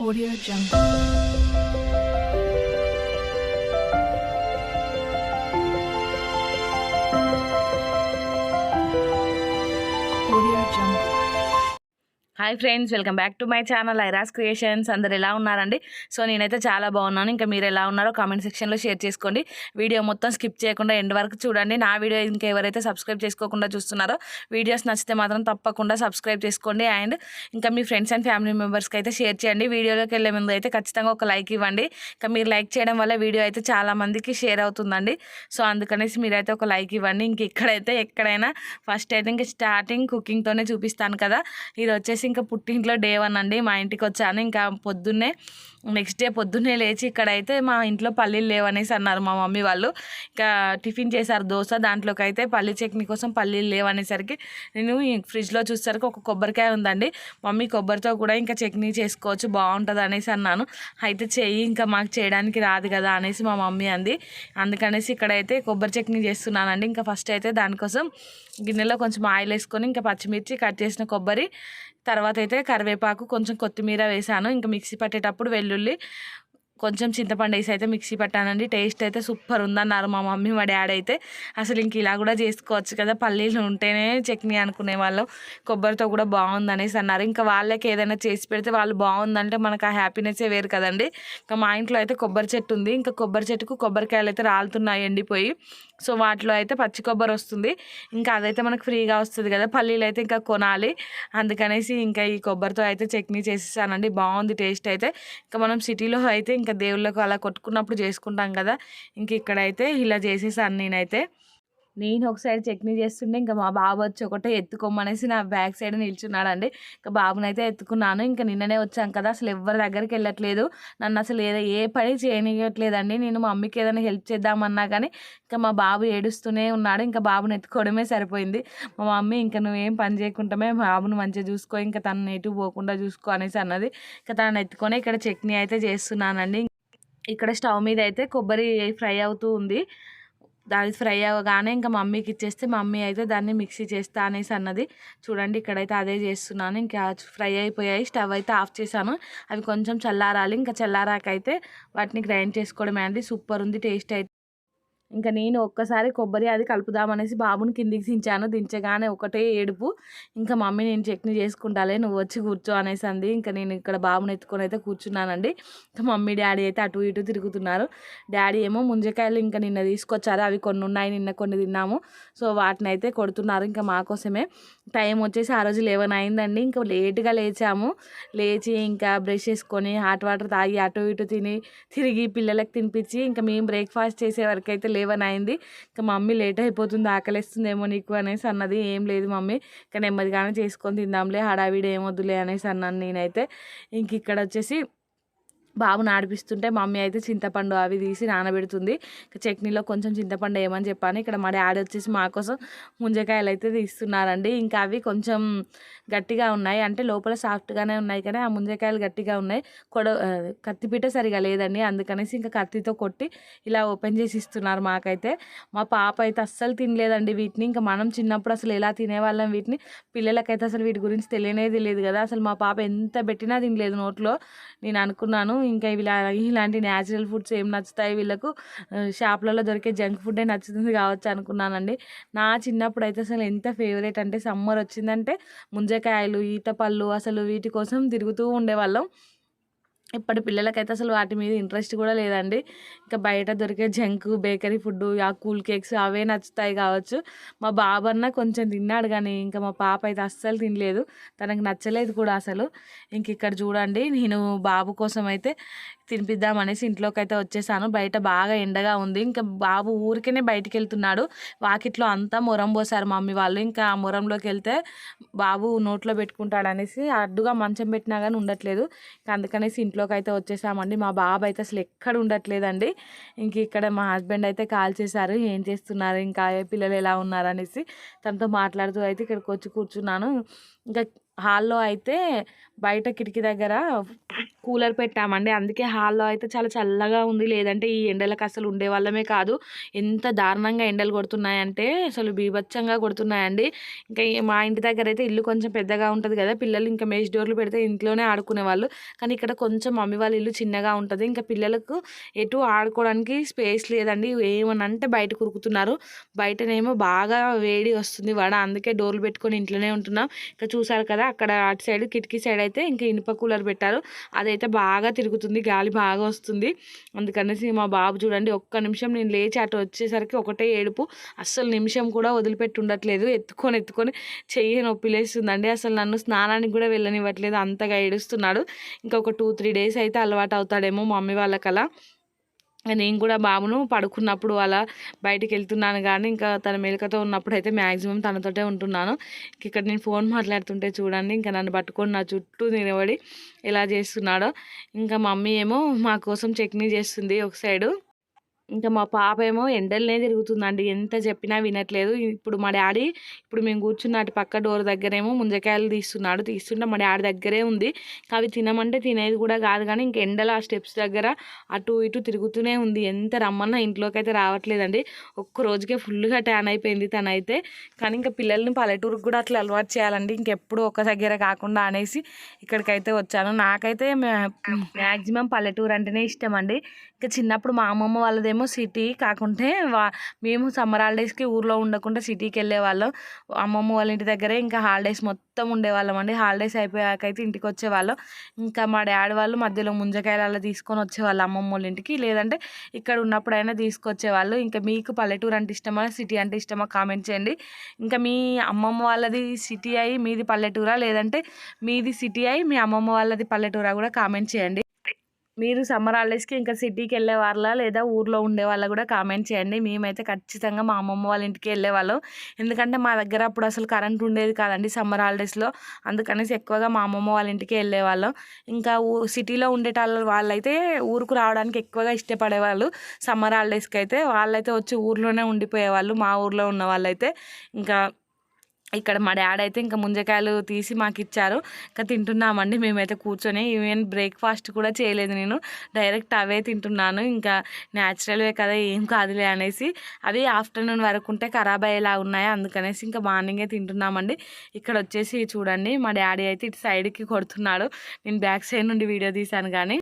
Audio Jungle. Hi friends welcome back to my channel ఐరాస్ creations. అందరు ఎలా ఉన్నారండి? So నేనైతే చాలా బాగున్నాను. ఇంకా మీరు ఎలా ఉన్నారో కామెంట్ సెక్షన్లో షేర్ చేసుకోండి. వీడియో మొత్తం స్కిప్ చేయకుండా ఎండ్ వరకు చూడండి. నా వీడియో ఇంకెవరైతే సబ్స్క్రైబ్ చేసుకోకుండా చూస్తున్నారో వీడియోస్ నచ్చితే మాత్రం తప్పకుండా సబ్స్క్రైబ్ చేసుకోండి. అండ్ ఇంకా మీ ఫ్రెండ్స్ అండ్ ఫ్యామిలీ మెంబర్స్కి అయితే షేర్ చేయండి. వీడియోలోకి వెళ్ళే ముందు అయితే ఖచ్చితంగా ఒక లైక్ ఇవ్వండి. ఇంకా మీరు లైక్ చేయడం వల్ల వీడియో అయితే చాలా మందికి షేర్ అవుతుందండి. సో అందుకనేసి మీరైతే ఒక లైక్ ఇవ్వండి. ఇంక ఇక్కడైతే ఎక్కడైనా ఫస్ట్ అయితే ఇంక స్టార్టింగ్ కుకింగ్తోనే చూపిస్తాను కదా. ఇది వచ్చేసి ఇంకా పుట్టింట్లో డే వన్ అండి మా ఇంటికి వచ్చాను. ఇంకా పొద్దున్నే నెక్స్ట్ డే పొద్దున్నే లేచి ఇక్కడైతే మా ఇంట్లో పల్లీలు లేవనేసి అన్నారు మా మమ్మీ వాళ్ళు. ఇంకా టిఫిన్ చేశారు దోశ దాంట్లోకి అయితే పల్లీ చట్నీ కోసం పల్లీలు లేవనేసరికి నేను ఫ్రిడ్జ్లో చూసేసరికి ఒక కొబ్బరికాయ ఉందండి. మమ్మీ కొబ్బరితో కూడా ఇంకా చట్నీ చేసుకోవచ్చు బాగుంటుంది అనేసి అన్నాను. అయితే చెయ్యి ఇంకా మాకు చేయడానికి రాదు కదా అనేసి మా మమ్మీ అంది. అందుకనేసి ఇక్కడైతే కొబ్బరి చట్నీ చేస్తున్నానండి. ఇంకా ఫస్ట్ అయితే దానికోసం గిన్నెలో కొంచెం ఆయిల్ వేసుకొని ఇంకా పచ్చిమిర్చి కట్ చేసిన కొబ్బరి తర్వాత అయితే కరివేపాకు కొంచెం కొత్తిమీర వేసాను. ఇంకా మిక్సీ పట్టేటప్పుడు వెల్లుల్లి కొంచెం చింతపండు వేసి అయితే మిక్సీ పట్టానండి. టేస్ట్ అయితే సూపర్ ఉందన్నారు మా మమ్మీ మా డాడీ అయితే. అసలు ఇంక ఇలా కూడా చేసుకోవచ్చు కదా. పల్లీలు ఉంటేనే చట్నీ అనుకునే వాళ్ళం. కొబ్బరితో కూడా బాగుంది అనేసి అన్నారు. ఇంకా వాళ్ళకి ఏదైనా చేసి పెడితే వాళ్ళు బాగుందంటే మనకు ఆ హ్యాపీనెస్సే వేరు కదండి. ఇంకా మా ఇంట్లో అయితే కొబ్బరి చెట్టు ఉంది. ఇంకా కొబ్బరి చెట్టుకు కొబ్బరికాయలు అయితే రాలుతున్నాయి ఎండిపోయి. సో వాటిలో అయితే పచ్చి కొబ్బరి వస్తుంది. ఇంకా అదైతే మనకు ఫ్రీగా వస్తుంది కదా. పల్లీలు అయితే ఇంకా కొనాలి. అందుకనేసి ఇంకా ఈ కొబ్బరితో అయితే చట్నీ చేసేసానండి. బాగుంది టేస్ట్ అయితే. ఇంకా మనం సిటీలో అయితే ఇంకా దేవుళ్ళకు అలా కొట్టుకున్నప్పుడు చేసుకుంటాం కదా. ఇంక ఇక్కడైతే ఇలా చేసేసాను నేనైతే. నేను ఒక సైడ్ చట్నీ చేస్తుంటే ఇంకా మా బాబు వచ్చి ఒకటే ఎత్తుకోమనేసి నా బ్యాక్ సైడ్ నిల్చున్నాడండి. ఇంకా బాబునైతే ఎత్తుకున్నాను. ఇంకా నిన్ననే వచ్చాం కదా అసలు ఎవరి దగ్గరికి వెళ్ళట్లేదు. నన్ను అసలు ఏదో ఏ పని చేయనియట్లేదండి. నేను మా మమ్మీకి ఏదైనా హెల్ప్ చేద్దామన్నా కానీ ఇంకా మా బాబు ఏడుస్తూనే ఉన్నాడు. ఇంకా బాబుని ఎత్తుకోవడమే సరిపోయింది. మా మమ్మీ ఇంకా నువ్వేం పని చేయకుండామే బాబును మంచిగా చూసుకో ఇంకా తను ఎటు పోకుండా చూసుకో అనేసి అన్నది. ఇంకా తను ఎత్తుకొని ఇక్కడ చట్నీ అయితే చేస్తున్నానండి. ఇక్కడ స్టవ్ మీద అయితే కొబ్బరి ఫ్రై అవుతూ ఉంది. దాని ఫ్రై అవ్వగానే ఇంకా మమ్మీకి ఇచ్చేస్తే మమ్మీ అయితే దాన్ని మిక్సీ చేస్తా అనేసి అన్నది. చూడండి ఇక్కడైతే అదే చేస్తున్నాను. ఇంకా ఫ్రై అయిపోయాయి. స్టవ్ అయితే ఆఫ్ చేశాను. అవి కొంచెం చల్లారాలి. ఇంకా చల్లారాకైతే వాటిని గ్రైండ్ చేసుకోవడమే అండి. సూపర్ ఉంది. టేస్ట్ అయితే. ఇంకా నేను ఒక్కసారి కొబ్బరి అది కలుపుదామనేసి బాబుని కిందికి దించాను దించగానే ఒకటే ఏడుపు. ఇంకా మమ్మీ నేను చట్నీ చేసుకుంటాలే నువ్వు వచ్చి కూర్చో అనేసి అంది. ఇంకా నేను ఇక్కడ బాబుని ఎత్తుకొని అయితే కూర్చున్నానండి. ఇంకా మమ్మీ డాడీ అయితే అటు ఇటు తిరుగుతున్నారు. డాడీ ఏమో ముంజకాయలు ఇంకా నిన్న తీసుకొచ్చారు. అవి కొన్ని ఉన్నాయి నిన్న కొన్ని తిన్నాము. సో వాటిని అయితే కొడుతున్నారు ఇంకా మా కోసమే. టైం వచ్చేసి ఆ రోజు లెవెన్ అయిందండి. ఇంకా లేట్గా లేచాము. లేచి ఇంకా బ్రష్ చేసుకొని హాట్ వాటర్ తాగి అటు ఇటు తిని తిరిగి పిల్లలకు తినిపించి ఇంకా మేము బ్రేక్ఫాస్ట్ చేసే వరకు అయితే లేవన్ అయింది. ఇంకా మమ్మీ లేట్ అయిపోతుంది ఆకలిస్తుందేమో నీకు అనేసి అన్నది. ఏం లేదు మమ్మీ ఇంకా నెమ్మదిగానే చేసుకొని తిందాంలే హడావిడి ఏమొద్దులే అనేసి అన్నాను నేనైతే. ఇంక ఇక్కడ వచ్చేసి బాబుని ఆడిపిస్తుంటే మమ్మీ అయితే చింతపండు అవి తీసి నానబెడుతుంది. చట్నీలో కొంచెం చింతపండు వేయమని చెప్పాను. ఇక్కడ మా డాడీ వచ్చేసి మా కోసం ముంజకాయలు అయితే తీస్తున్నారండి. ఇంకా అవి కొంచెం గట్టిగా ఉన్నాయి. అంటే లోపల సాఫ్ట్గానే ఉన్నాయి కానీ ఆ ముంజకాయలు గట్టిగా ఉన్నాయి. కొడ కత్తిపీట సరిగా లేదండి. అందుకనేసి ఇంకా కత్తితో కొట్టి ఇలా ఓపెన్ చేసి ఇస్తున్నారు మాకైతే. మా పాప అయితే అస్సలు తినలేదండి వీటిని. ఇంకా మనం చిన్నప్పుడు అసలు ఎలా తినేవాళ్ళం వీటిని? పిల్లలకైతే అసలు వీటి గురించి తెలియనే తెలియదు కదా. అసలు మా పాప ఎంత పెట్టినా తినలేదు నోట్లో. నేను అనుకున్నాను ఇంకా ఇలా ఇలాంటి న్యాచురల్ ఫుడ్స్ ఏం నచ్చుతాయి? వీళ్ళకు షాప్లలో దొరికే జంక్ ఫుడ్డే నచ్చుతుంది కావచ్చు అనుకున్నానండి. నా చిన్నప్పుడు అయితే అసలు ఎంత ఫేవరెట్ అంటే సమ్మర్ వచ్చిందంటే ముంజకాయలు ఈత పళ్ళు అసలు వీటి కోసం తిరుగుతూ ఉండేవాళ్ళం. ఇప్పటి పిల్లలకైతే అసలు వాటి మీద ఇంట్రెస్ట్ కూడా లేదండి. ఇంకా బయట దొరికే జంక్ బేకరీ ఫుడ్ ఆ కూల్ కేక్స్ అవే నచ్చుతాయి కావచ్చు. మా బాబు కొంచెం తిన్నాడు కానీ ఇంకా మా పాప అయితే అస్సలు తినలేదు. తనకు నచ్చలేదు కూడా అసలు. ఇంక ఇక్కడ చూడండి నేను బాబు కోసం అయితే తినిపిద్దాం అనేసి ఇంట్లోకి అయితే వచ్చేసాను. బయట బాగా ఎండగా ఉంది. ఇంకా బాబు ఊరికేనే బయటికి వెళ్తున్నాడు వాకిట్లో అంతా మొరం పోసారు మమ్మీ వాళ్ళు. ఇంకా ఆ మొరంలోకి వెళ్తే బాబు నోట్లో పెట్టుకుంటాడు అనేసి అడ్డుగా మంచం పెట్టినా కానీ ఉండట్లేదు. అందుకనేసి ఇంట్లోకి అయితే వచ్చేసామండి. మా బాబు అయితే అసలు ఎక్కడ ఉండట్లేదండి. ఇంక ఇక్కడ మా హస్బెండ్ అయితే కాల్ చేశారు. ఏం చేస్తున్నారు? ఇంకా పిల్లలు ఎలా ఉన్నారు అనేసి తనతో మాట్లాడుతూ అయితే ఇక్కడికి వచ్చి కూర్చున్నాను. ఇంకా హాల్లో అయితే బయట కిటికీ దగ్గర కూలర్ పెట్టామండి. అందుకే హాల్లో అయితే చాలా చల్లగా ఉంది. లేదంటే ఈ ఎండలకు అసలు ఉండే వాళ్ళమే కాదు. ఎంత దారుణంగా ఎండలు కొడుతున్నాయంటే అసలు బీభత్సంగా కొడుతున్నాయండి. ఇంకా మా ఇంటి దగ్గర అయితే ఇల్లు కొంచెం పెద్దగా ఉంటుంది కదా. పిల్లలు ఇంకా మేజ్ డోర్లు పెడితే ఇంట్లోనే ఆడుకునే వాళ్ళు. కానీ ఇక్కడ కొంచెం మమ్మీ వాళ్ళ ఇల్లు చిన్నగా ఉంటుంది. ఇంకా పిల్లలకు ఎటు ఆడుకోవడానికి స్పేస్ లేదండి. ఏమనంటే బయట కురుకుతున్నారు. బయటనేమో బాగా వేడి వస్తుంది వడ. అందుకే డోర్లు పెట్టుకొని ఇంట్లోనే ఉంటున్నాం. ఇంకా చూసారు కదా అక్కడ అటు సైడ్ కిటికీ సైడ్ అయితే ఇంకా ఇనుప కూలర్ పెట్టారు. అదైతే బాగా తిరుగుతుంది గాలి బాగా వస్తుంది. అందుకనేసి మా బాబు చూడండి ఒక్క నిమిషం నేను లేచి అటు వచ్చేసరికి ఒకటే ఏడుపు. అస్సలు నిమిషం కూడా వదిలిపెట్టి ఉండట్లేదు. ఎత్తుకొని ఎత్తుకొని చెయ్యి నొప్పి లేస్తుందండి అసలు నన్ను స్నానానికి కూడా వెళ్ళనివ్వట్లేదు. అంతగా ఏడుస్తున్నాడు. ఇంకొక టూ త్రీ డేస్ అయితే అలవాటు అవుతాడేమో మమ్మీ వాళ్ళకలా. నేను కూడా బాబును పడుకున్నప్పుడు అలా బయటికి వెళ్తున్నాను కానీ ఇంకా తన మెలకతో ఉన్నప్పుడు అయితే మ్యాక్సిమం తనతోటే ఉంటున్నాను. ఇక్కడ నేను ఫోన్ మాట్లాడుతుంటే చూడండి ఇంకా నన్ను పట్టుకొని నా చుట్టూ నిలబడి ఎలా చేస్తున్నాడో. ఇంకా మమ్మీ ఏమో మా కోసం చట్నీ చేస్తుంది ఒక సైడు. ఇంకా మా పాప ఏమో ఎండలనే తిరుగుతుందండి. ఎంత చెప్పినా వినట్లేదు. ఇప్పుడు మా డాడీ ఇప్పుడు మేము కూర్చున్న అటు పక్క డోర్ దగ్గరేమో ముంజకాయలు తీస్తున్నాడు. తీస్తుంటే మా డాడీ దగ్గరే ఉంది. అవి తినమంటే తినేది కూడా కాదు కానీ ఇంక ఎండలో ఆ స్టెప్స్ దగ్గర అటు ఇటు తిరుగుతూనే ఉంది. ఎంత రమ్మన్నా ఇంట్లోకి అయితే రావట్లేదండి. ఒక్క రోజుకే ఫుల్గా ట్యాన్ అయిపోయింది తనైతే. కానీ ఇంకా పిల్లల్ని పల్లెటూరుకి కూడా అట్లా అలవాటు చేయాలండి. ఇంకెప్పుడు ఒక దగ్గర కాకుండా అనేసి ఇక్కడికైతే వచ్చాను. నాకైతే మ్యాక్సిమం పల్లెటూరు అంటేనే ఇష్టం అండి ఇంకా చిన్నప్పుడు మా అమ్మమ్మ వాళ్ళదేమో సిటీ కాకుంటే వా మేము సమ్మర్ హాలిడేస్కి ఊర్లో ఉండకుండా సిటీకి వెళ్ళేవాళ్ళం అమ్మమ్మ వాళ్ళ ఇంటి దగ్గరే ఇంకా హాలిడేస్ మొత్తం ఉండేవాళ్ళం అండి. హాలిడేస్ అయిపోయాక అయితే ఇంటికి వచ్చేవాళ్ళం. ఇంకా మా డాడీ వాళ్ళు మధ్యలో ముంజకాయలు అలా తీసుకొని వచ్చేవాళ్ళు అమ్మమ్మ వాళ్ళ ఇంటికి. లేదంటే ఇక్కడ ఉన్నప్పుడైనా తీసుకొచ్చేవాళ్ళు. ఇంకా మీకు పల్లెటూరు అంటే ఇష్టమా సిటీ అంటే ఇష్టమా కామెంట్ చేయండి. ఇంకా మీ అమ్మమ్మ వాళ్ళది సిటీ అయ్యి మీది పల్లెటూరా? లేదంటే మీది సిటీ అయ్యి మీ అమ్మమ్మ వాళ్ళది పల్లెటూరా కూడా కామెంట్ చేయండి. మీరు సమ్మర్ హాలిడేస్కి ఇంకా సిటీకి వెళ్ళే? వాళ్ళ లేదా ఊర్లో ఉండే వాళ్ళ కూడా కామెంట్ చేయండి. మేమైతే ఖచ్చితంగా మా అమ్మమ్మ వాళ్ళ ఇంటికి వెళ్ళేవాళ్ళం ఎందుకంటే మా దగ్గర అప్పుడు అసలు కరెంట్ ఉండేది కాదండి సమ్మర్ హాలిడేస్లో. అందుకనేసి ఎక్కువగా మా అమ్మమ్మ వాళ్ళ ఇంటికి వెళ్ళేవాళ్ళం ఇంకా ఊ సిటీలో ఉండేటాళ్ళ వాళ్ళైతే ఊరుకు రావడానికి ఎక్కువగా ఇష్టపడేవాళ్ళు. సమ్మర్ హాలిడేస్కి అయితే వాళ్ళైతే వచ్చి ఊర్లోనే ఉండిపోయేవాళ్ళు. మా ఊర్లో ఉన్న వాళ్ళైతే. ఇంకా ఇక్కడ మా డాడీ అయితే ఇంకా ముంజకాయలు తీసి మాకు ఇచ్చారు. ఇంకా తింటున్నామండి మేమైతే కూర్చొని. ఈవెన్ బ్రేక్ఫాస్ట్ కూడా చేయలేదు నేను. డైరెక్ట్ అవే తింటున్నాను. ఇంకా న్యాచురల్వే కదా ఏం కాదులే అనేసి. అవి ఆఫ్టర్నూన్ వరకు ఉంటే ఖరాబ్ అయ్యేలా ఉన్నాయి అందుకనేసి ఇంకా మార్నింగే తింటున్నామండి. ఇక్కడ వచ్చేసి చూడండి మా డాడీ అయితే ఇటు సైడ్కి కొడుతున్నాడు. నేను బ్యాక్ సైడ్ నుండి వీడియో తీశాను కానీ.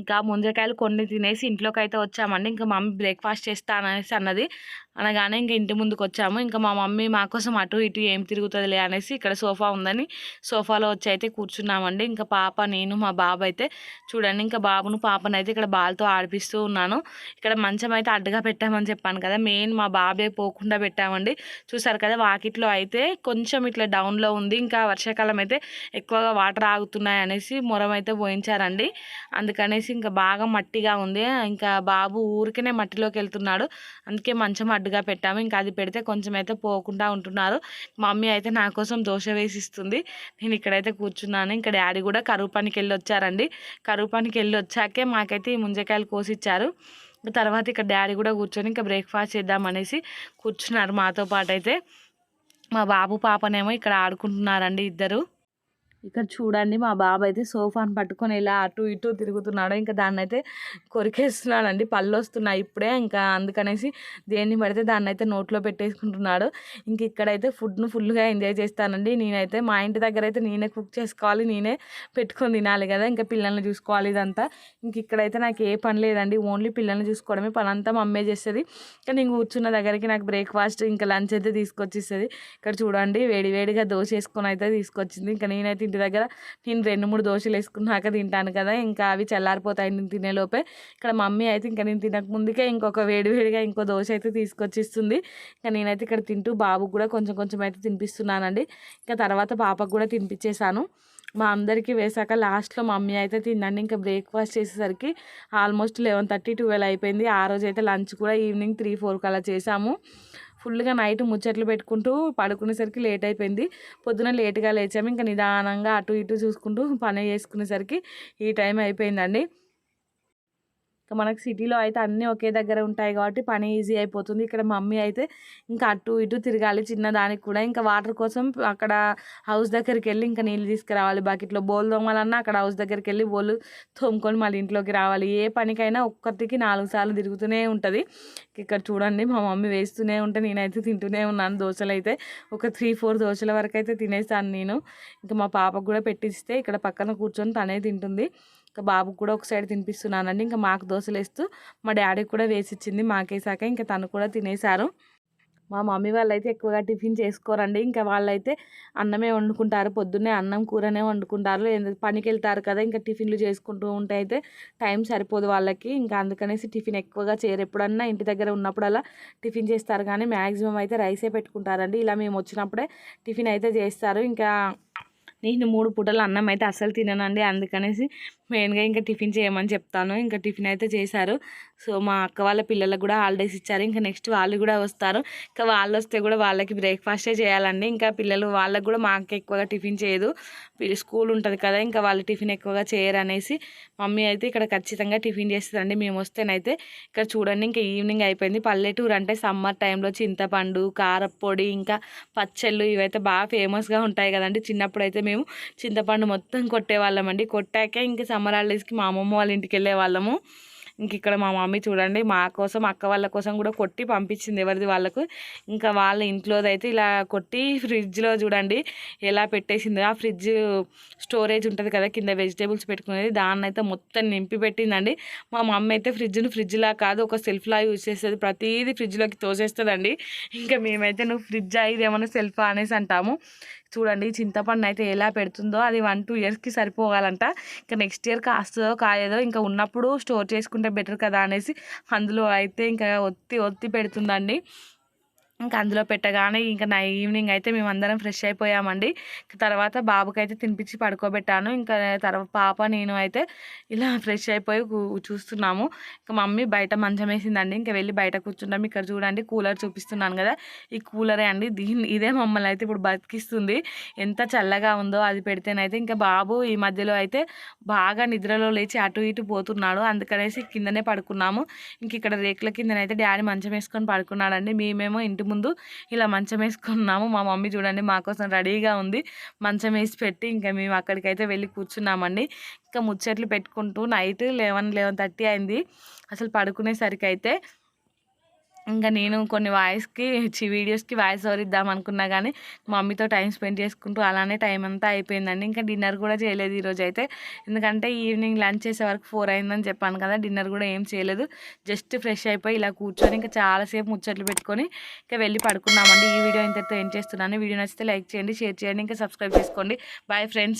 ఇంకా ముంజకాయలు కొన్ని తినేసి ఇంట్లోకి అయితే వచ్చామండి. ఇంకా మమ్మీ బ్రేక్ఫాస్ట్ చేస్తా అనేసి అన్నది. అనగానే ఇంకా ఇంటి ముందుకు వచ్చాము ఇంకా మా మమ్మీ మా కోసం అటు ఇటు ఏం తిరుగుతుందిలే అనేసి ఇక్కడ సోఫా ఉందని సోఫాలో వచ్చి అయితే కూర్చున్నామండి. ఇంకా పాప నేను మా బాబు అయితే చూడండి ఇంకా బాబును పాపను అయితే ఇక్కడ బాల్తో ఆడిపిస్తూ ఉన్నాను. ఇక్కడ మంచం అయితే అడ్డుగా పెట్టామని చెప్పాను కదా మెయిన్ మా బాబే పోకుండా పెట్టామండి. చూసారు కదా వాకిట్లో అయితే కొంచెం ఇట్లా డౌన్లో ఉంది. ఇంకా వర్షాకాలం అయితే ఎక్కువగా వాటర్ ఆగుతున్నాయి అనేసి మొరం అయితే పోయించారండి. అందుకనేసి ఇంకా బాగా మట్టిగా ఉంది. ఇంకా బాబు ఊరికనే మట్టిలోకి వెళ్తున్నాడు. అందుకే మంచం అడ్డుగా పెట్టాము. ఇంకా అది పెడితే కొంచెం అయితే పోకుండా ఉంటున్నారు. మమ్మీ అయితే నా కోసం దోశ వేసి ఇస్తుంది నేను ఇక్కడైతే కూర్చున్నాను. ఇంకా డాడీ కూడా కరువు పనికి వెళ్ళి వచ్చారండి కరువు పనికి వెళ్ళి వచ్చాకే మాకైతే ఈ ముంజకాయలు కోసి ఇచ్చారు తర్వాత ఇక్కడ డాడీ కూడా కూర్చొని ఇంకా బ్రేక్ఫాస్ట్ చేద్దామనేసి కూర్చున్నారు మాతో పాటు అయితే. మా బాబు పాపనేమో ఇక్కడ ఆడుకుంటున్నారండి ఇద్దరు. ఇక్కడ చూడండి మా బాబు అయితే సోఫాను పట్టుకొని ఇలా అటు ఇటు తిరుగుతున్నాడు. ఇంకా దాన్ని అయితే కొరికేస్తున్నాడండి. పళ్ళు వస్తున్నాయి ఇప్పుడే. ఇంకా అందుకనేసి దేన్ని పడితే దాన్ని అయితే నోట్లో పెట్టేసుకుంటున్నాడు. ఇంక ఇక్కడైతే ఫుడ్ను ఫుల్గా ఎంజాయ్ చేస్తానండి. నేనైతే మా ఇంటి దగ్గర అయితే నేనే కుక్ చేసుకోవాలి నేనే పెట్టుకొని తినాలి కదా. ఇంకా పిల్లల్ని చూసుకోవాలి ఇదంతా. ఇంక ఇక్కడైతే నాకు ఏ పని లేదండి. ఓన్లీ పిల్లల్ని చూసుకోవడమే. పని అంతా మమ్మే చేస్తుంది. ఇంకా నేను కూర్చున్న దగ్గరికి నాకు బ్రేక్ఫాస్ట్ ఇంకా లంచ్ అయితే తీసుకొచ్చిస్తుంది. ఇక్కడ చూడండి వేడి వేడిగా దోశ వేసుకొని అయితే తీసుకొచ్చింది. ఇంకా నేనైతే ఇంటి దగ్గర నేను రెండు మూడు దోశలు వేసుకున్నాక తింటాను కదా ఇంకా అవి చల్లారిపోతాయి నేను తినేలోపే ఇక్కడ మమ్మీ అయితే ఇంకా నేను తినక ముందుకే ఇంకొక వేడివేడిగా ఇంకో దోశ అయితే తీసుకొచ్చిస్తుంది. ఇంకా నేనైతే ఇక్కడ తింటూ బాబుకు కూడా కొంచెం కొంచెం అయితే తినిపిస్తున్నానండి. ఇంకా తర్వాత పాపకు కూడా తినిపించేశాను మా అందరికీ వేసాక లాస్ట్లో మమ్మీ అయితే తిందండి. ఇంకా బ్రేక్ఫాస్ట్ చేసేసరికి ఆల్మోస్ట్ లెవెన్ థర్టీ ట్వెల్వ్ అయిపోయింది. ఆ రోజు అయితే లంచ్ కూడా ఈవినింగ్ త్రీ ఫోర్కి అలా చేసాము. ఫుల్గా నైట్ ముచ్చట్లు పెట్టుకుంటూ పడుకునేసరికి లేట్ అయిపోయింది పొద్దున లేట్గా లేచాము. ఇంకా నిదానంగా అటు ఇటు చూసుకుంటూ పని చేసుకునేసరికి ఈ టైం అయిపోయిందండి. ఇంకా మనకు సిటీలో అయితే అన్నీ ఒకే దగ్గర ఉంటాయి కాబట్టి పని ఈజీ అయిపోతుంది. ఇక్కడ మమ్మీ అయితే ఇంకా అటు ఇటు తిరగాలి చిన్న దానికి కూడా. ఇంకా వాటర్ కోసం అక్కడ హౌస్ దగ్గరికి వెళ్ళి ఇంకా నీళ్ళు తీసుకురావాలి. బకెట్లో బోల్ తోమాలన్నా అక్కడ హౌస్ దగ్గరికి వెళ్ళి బోలు తోముకొని మళ్ళీ ఇంట్లోకి రావాలి. ఏ పనికైనా ఒక్కటికి నాలుగు సార్లు తిరుగుతూనే ఉంటుంది. ఇక్కడ చూడండి మా మమ్మీ వేస్తూనే ఉంటే నేనైతే తింటూనే ఉన్నాను. దోశలు అయితే ఒక త్రీ ఫోర్ దోశల వరకు అయితే తినేసాను నేను. ఇంకా మా పాపకు కూడా పెట్టిస్తే ఇక్కడ పక్కన కూర్చొని తనే తింటుంది. ఇంకా బాబుకు కూడా ఒక సైడ్ తినిపిస్తున్నానండి. ఇంకా మాకు దోశలు వేస్తూ మా డాడీకి కూడా వేసిచ్చింది మాకేసాక ఇంకా తను కూడా తినేశారు. మా మమ్మీ వాళ్ళైతే ఎక్కువగా టిఫిన్ చేసుకోరండి. ఇంకా వాళ్ళైతే అన్నమే వండుకుంటారు. పొద్దున్నే అన్నం కూరనే వండుకుంటారు. పనికి వెళ్తారు కదా ఇంకా టిఫిన్లు చేసుకుంటూ ఉంటే అయితే టైం సరిపోదు వాళ్ళకి. ఇంకా అందుకనేసి టిఫిన్ ఎక్కువగా చేయరు. ఎప్పుడన్నా ఇంటి దగ్గర ఉన్నప్పుడల్లా టిఫిన్ చేస్తారు. కానీ మ్యాక్సిమం అయితే రైసే పెట్టుకుంటారండి. ఇలా మేము వచ్చినప్పుడే టిఫిన్ అయితే చేస్తారు. ఇంకా నేను మూడు పూటలు అన్నం అయితే అస్సలు తిననండి. అందుకనేసి మెయిన్గా ఇంకా టిఫిన్ చేయమని చెప్తాను. ఇంకా టిఫిన్ అయితే చేశారు. సో మా అక్క వాళ్ళ పిల్లలకు కూడా హాలిడేస్ ఇచ్చారు. ఇంకా నెక్స్ట్ వాళ్ళు కూడా వస్తారు. ఇంకా వాళ్ళు వస్తే కూడా వాళ్ళకి బ్రేక్ఫాస్టే చేయాలండి. ఇంకా పిల్లలు వాళ్ళకు కూడా మాకు ఎక్కువగా టిఫిన్ చేయదు. స్కూల్ ఉంటుంది కదా ఇంకా వాళ్ళు టిఫిన్ ఎక్కువగా చేయరు అనేసి మమ్మీ అయితే ఇక్కడ ఖచ్చితంగా టిఫిన్ చేస్తుందండి. మేము వస్తేనైతే ఇక్కడ చూడండి ఇంకా ఈవినింగ్ అయిపోయింది. పల్లెటూరు అంటే సమ్మర్ టైంలో చింతపండు కారప్పొడి ఇంకా పచ్చళ్ళు ఇవైతే బాగా ఫేమస్గా ఉంటాయి కదండి. చిన్నప్పుడు అయితే మేము చింతపండు మొత్తం కొట్టేవాళ్ళమండి. కొట్టాక ఇంకా సమ్మర్ హాలిడేస్కి మా అమ్మమ్మ వాళ్ళ ఇంటికి వెళ్ళే వాళ్ళము. ఇంక ఇక్కడ మా మమ్మీ చూడండి మా కోసం అక్క వాళ్ళ కోసం కూడా కొట్టి పంపించింది ఎవరిది వాళ్ళకు. ఇంకా వాళ్ళ ఇంట్లోదైతే ఇలా కొట్టి ఫ్రిడ్జ్లో చూడండి ఎలా పెట్టేసింది ఆ ఫ్రిడ్జ్ స్టోరేజ్ ఉంటుంది కదా కింద వెజిటేబుల్స్ పెట్టుకునేది దాన్ని అయితే మొత్తం నింపి పెట్టిందండి. మా మమ్మీ అయితే ఫ్రిడ్జ్ను ఫ్రిడ్జ్లా కాదు ఒక సెల్ఫ్లా యూజ్ చేస్తుంది ప్రతిదీ ఫ్రిడ్జ్లోకి తోసేస్తుందండి. ఇంకా మేమైతే నువ్వు ఫ్రిడ్జ్ ఇది ఏమన్నా సెల్ఫా? అనేసి అంటాము. చూడండి చింతపండు అయితే ఎలా పెడుతుందో అది వన్ టూ ఇయర్స్కి సరిపోవాలంట ఇంకా నెక్స్ట్ ఇయర్ కాస్తుందో కాయదో ఇంకా ఉన్నప్పుడు స్టోర్ చేసుకుంటే బెటర్ కదా అనేసి అందులో అయితే ఇంకా ఒత్తి ఒత్తి పెడుతుందండి. ఇంకా అందులో పెట్టగానే ఇంకా నా ఈవినింగ్ అయితే మేము అందరం ఫ్రెష్ అయిపోయామండి తర్వాత బాబుకి అయితే తినిపించి పడుకోబెట్టాను. ఇంకా తర్వాత పాప నేను అయితే ఇలా ఫ్రెష్ అయిపోయి చూస్తున్నాము. ఇంకా మమ్మీ బయట మంచం వేసిందండి. ఇంకా వెళ్ళి బయట కూర్చుంటాము ఇక్కడ చూడండి కూలర్ చూపిస్తున్నాను కదా. ఈ కూలరే అండి. దీన్ని ఇదే మమ్మల్ని అయితే ఇప్పుడు బతికిస్తుంది. ఎంత చల్లగా ఉందో అది పెడితేనైతే ఇంకా బాబు ఈ మధ్యలో అయితే బాగా నిద్రలో లేచి అటు ఇటు పోతున్నాడు. అందుకనేసి కిందనే పడుకున్నాము. ఇంక ఇక్కడ రేకుల కిందనైతే డాడీ మంచం వేసుకొని పడుకున్నాడండి. మేమేమో ఇంటి ముందు ఇలా మంచం వేసుకున్నాము. మా మమ్మీ చూడండి మా కోసం రెడీగా ఉంది. మంచం వేసి పెట్టి ఇంకా మేము అక్కడికైతే వెళ్ళి కూర్చున్నామండి. ఇంకా ముచ్చట్లు పెట్టుకుంటూ నైట్ లెవెన్ లెవెన్ థర్టీ అయింది. అసలు పడుకునేసరికి అయితే ఇంకా నేను కొన్ని వాయిస్కి చి వీడియోస్కి వాయిస్ ఓవర్ ఇద్దాం అనుకున్నా కానీ మమ్మీతో టైం స్పెండ్ చేసుకుంటూ అలానే టైం అంతా అయిపోయిందండి. ఇంకా డిన్నర్ కూడా చేయలేదు ఈరోజు అయితే. ఎందుకంటే ఈవినింగ్ లంచ్ చేసే వరకు ఫోర్ అయిందని చెప్పాను కదా డిన్నర్ కూడా ఏం చేయలేదు. జస్ట్ ఫ్రెష్ అయిపోయి ఇలా కూర్చొని ఇంకా చాలాసేపు ముచ్చట్లు పెట్టుకొని ఇంకా వెళ్ళి పడుకున్నామండి ఈ వీడియో ఇంతటితో ఏం చేస్తున్నాను. వీడియో నచ్చితే లైక్ చేయండి షేర్ చేయండి ఇంకా సబ్స్క్రైబ్ చేసుకోండి. Bye friends.